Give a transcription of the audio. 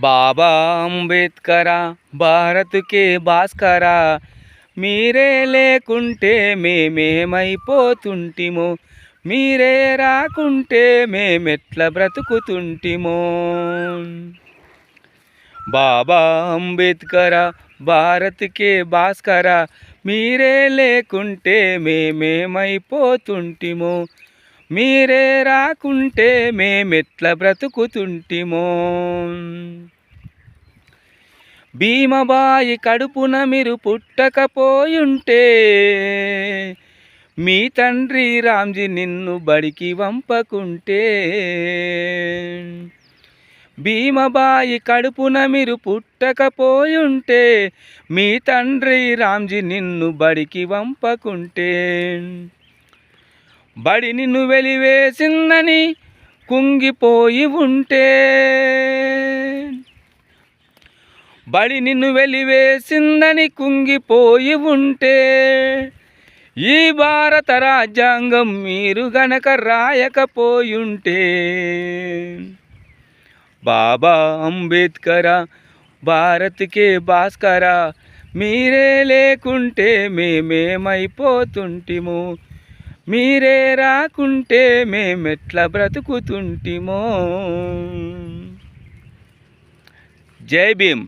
బాబా అంబేద్కరా భారత్కే భాస్కరా. మీరే లేకుంటే మేమేమైపోతుంటిమో? మీరే రాకుంటే మేమెట్ల బ్రతుకుతుంటిమో? బాబా అంబేద్కర భారత్కే భాస్కర. మీరే లేకుంటే మేమేమైపోతుంటిమో? మీరే రాకుంటే మేమెట్ల బ్రతుకుతుంటిమో. భీమబాయి కడుపున మీరు పుట్టకపోయుంటే మీ తండ్రి రామ్జీ నిన్ను బడికి వంపకుంటే. భీమబాయి కడుపున మీరు పుట్టకపోయుంటే మీ తండ్రి రామ్జీ నిన్ను బడికి వంపకుంటే. బడి నిన్ను వెలివేసిందని కుంగిపోయి ఉంటే. బడి నిన్ను వెలివేసిందని కుంగిపోయి ఉంటే. ఈ భారత రాజ్యాంగం మీరు గనక రాయకపోయుంటే. బాబా అంబేద్కర భారత్కే భాస్కర మీరే లేకుంటే మేమేమైపోతుంటిమో. మీరే రాకుంటే మేమెట్లా బ్రతుకుతుంటిమో? జై భీమ్.